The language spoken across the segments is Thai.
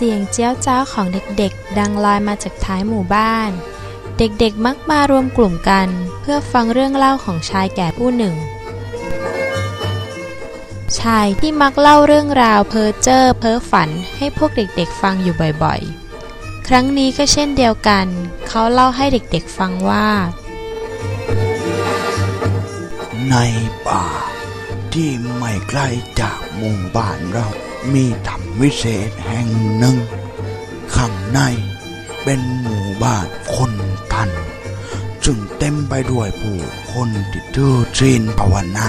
สียงเจี๊ยวจ้าของเด็กๆ ดังลอยมาจากท้ายหมู่บ้าน เด็กๆมักมารวมกลุ่มกัน เพื่อฟังเรื่องเล่าของชายแก่ผู้หนึ่ง ชายที่มักเล่าเรื่องราวเพ้อเจ้อเพ้อฝันให้พวกเด็กๆฟังอยู่บ่อยๆ ครั้งนี้ก็เช่นเดียวกัน เขาเล่าให้เด็กๆฟังว่า ในป่าที่ไม่ไกลจากหมู่บ้านเรา มีถ้ำวิเศษแห่งหนึ่ง ข้างในเป็นหมู่บ้านคนทัน จึงเต็มไปด้วยผู้คนที่ถือศีลภาวนา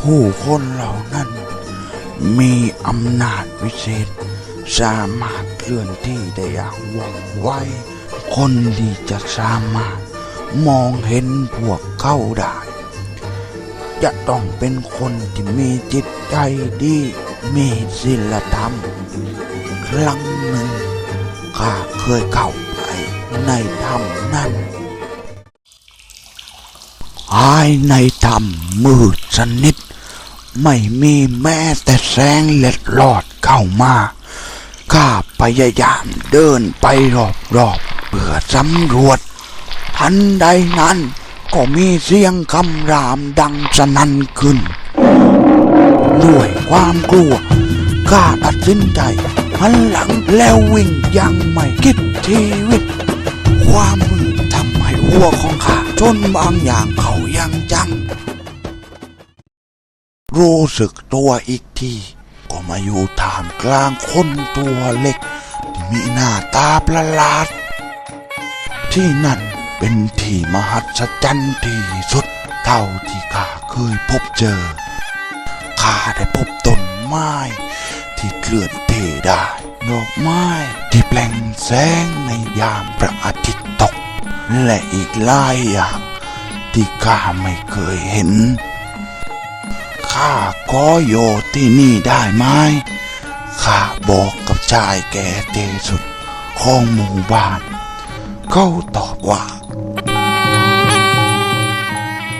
ผู้คนเหล่านั้น มีอำนาจวิเศษ สามารถเคลื่อนที่ได้อย่างว่องไวคนที่จะสามารถมองเห็นพวกเขาได้ จะต้องเป็นคนที่มีจิตใจดี มีศีลธรรม ครั้งหนึ่งข้าเคยเข้าไปในถ้ำนั้นภายในถ้ำมืดสนิท ไม่มีแม้แต่แสงเล็ดลอดเข้ามา ข้าพยายามเดินไปรอบๆเพื่อสำรวจ ทันใดนั้นก็มีเสียงคำรามดังสนั่นขึ้น ด้วยความกลัวข้าตัดสินใจหันหลังแล้ววิ่งยังไม่คิดชีวิต ความมืดทำให้หัวของข้าจนบางอย่างเขายังจังรู้สึกตัวอีกที ก็มาอยู่ท่ามกลางคนตัวเล็ก ที่มีหน้าตาประหลาด ที่นั่นเป็นที่มหัศจรรย์ที่สุดเท่าที่ข้าเคยพบเจอ ข้าได้พบต้นไม้ ที่เคลื่อนที่ได้ดอกไม้ ที่แปลงแสงในยามพระอาทิตย์ตก และอีกหลายอย่างที่ข้าไม่เคยเห็น ข้าขอโยที่นี่ได้ไหมข้าบอกกับชายแก่ที่สุดของหมู่บ้าน เขาตอบว่า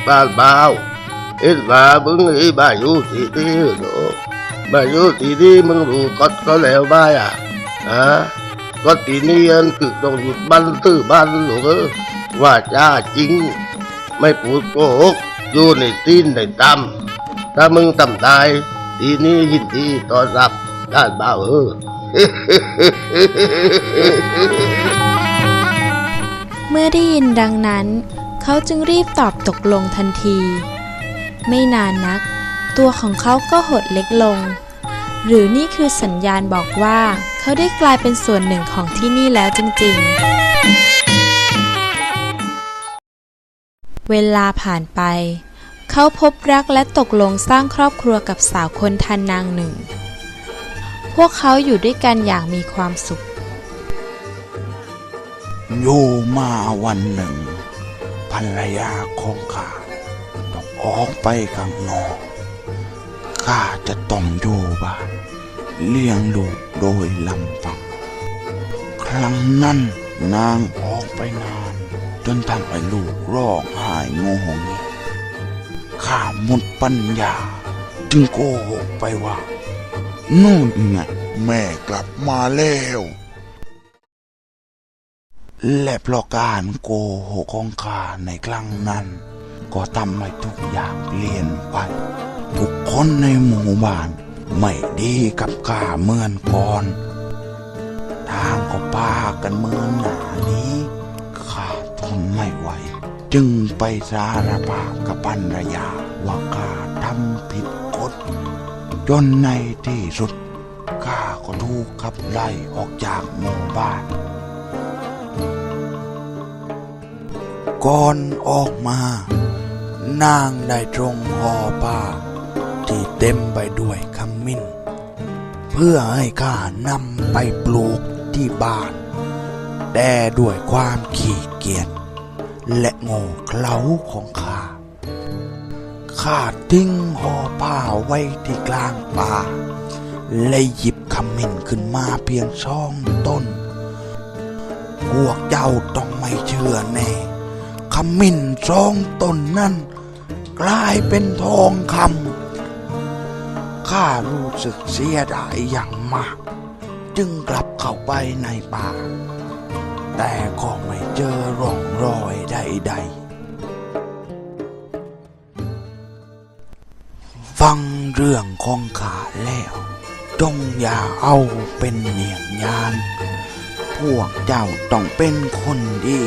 บ้านเบา เอ็ดว่ามึงไอ้บาอยู่ที่นี่เนบาอยู่ที่นี่มึงรู้ก็ก็แล้วบ้าอะฮะก็ที่นี่อันคือต้องหยุดบ้านตื้อบ้านหรอกเออว่าจ้าจริง ไม่พูดโกหกอยู่ในตีนในตำถ้ามึงทำได้ทีนี้ยินดีต้อนรับด้านเบาเออเมื่อได้ยินดังนั้น เขาจึงรีบตอบตกลงทันที ไม่นานนัก ตัวของเขาก็หดเล็กลง หรือนี่คือสัญญาณบอกว่า เขาได้กลายเป็นส่วนหนึ่งของที่นี่แล้วจริงๆ เวลาผ่านไป เขาพบรักและตกลงสร้างครอบครัวกับสาวคนทันนางหนึ่ง พวกเขาอยู่ด้วยกันอย่างมีความสุขอยู่มาวันหนึ่งภรรยาของข้า ออกไปข้างนอกข้าจะต้องอยู่บ้านเลี้ยงลูกโดยลำพังครั้งนั้นนางออกไปนาน จนทำให้ลูกร้องไห้งงงข้าหมดปัญญา จึงโกหกไปว่า นู่นไงแม่กลับมาแล้ว และเพราะการโกหกของข้าในครั้งนั้น ก็ทำให้ทุกอย่างเปลี่ยนไป ทุกคนในหมู่บ้าน ไม่ดีกับข้าเหมือนก่อน ทางก็พากันเมื่อหนานี้ข้าทนไม่ไหว จึงไปสารภาพกับปัญรยาว่าข้าทำผิดกฎจนในที่สุดข้าก็ถูกขับไล่ออกจากหมู่บ้านก่อนออกมา นางได้ตรงห่อผ้าที่เต็มไปด้วยขมิ้น เพื่อให้ข้านำไปปลูกที่บ้าน แต่ด้วยความขี้เกียจและโง่เขลาของข้า ข้าทิ้งห่อผ้าไว้ที่กลางป่า และหยิบขมิ้นขึ้นมาเพียงช่องต้น พวกเจ้าต้องไม่เชื่อแน่ขมิ้นสองต้นนั้น กลายเป็นทองคำข้ารู้สึกเสียดายอย่างมาก จึงกลับเข้าไปในป่า แต่ก็ไม่เจอร่องรอยใดๆ ฟังเรื่องของข้าแล้วจงอย่าเอาเป็นเนียงยางพวกเจ้าต้องเป็นคนดี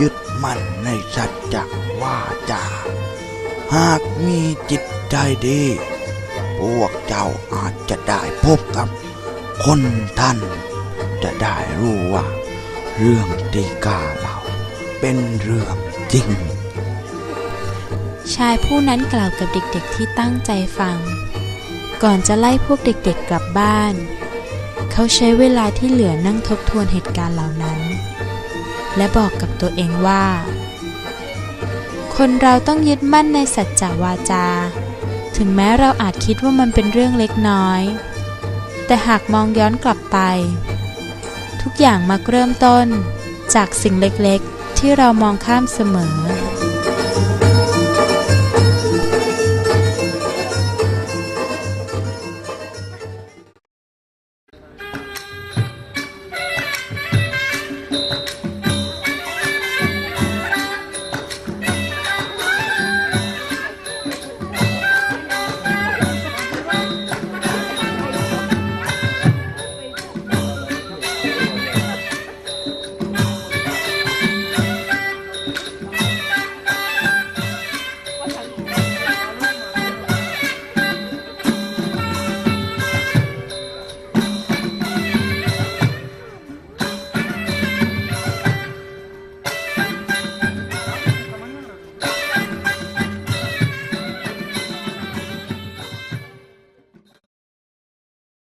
ยึดมั่นในสัจจะว่าจา หากมีจิตใจดี พวกเจ้าอาจจะได้พบกับคนท่านจะได้รู้ว่า เรื่องตีกาเราเป็นเรื่องจริง ชายผู้นั้นกล่าวกับเด็กๆที่ตั้งใจฟัง ก่อนจะไล่พวกเด็กๆกลับบ้าน เขาใช้เวลาที่เหลือนั่งทบทวนเหตุการณ์เหล่านั้น และบอกกับตัวเองว่า คนเราต้องยึดมั่นในสัจจวาจา ถึงแม้เราอาจคิดว่ามันเป็นเรื่องเล็กน้อย แต่หากมองย้อนกลับไป ทุกอย่างมาเริ่มต้นจากสิ่งเล็กๆ ที่เรามองข้ามเสมอ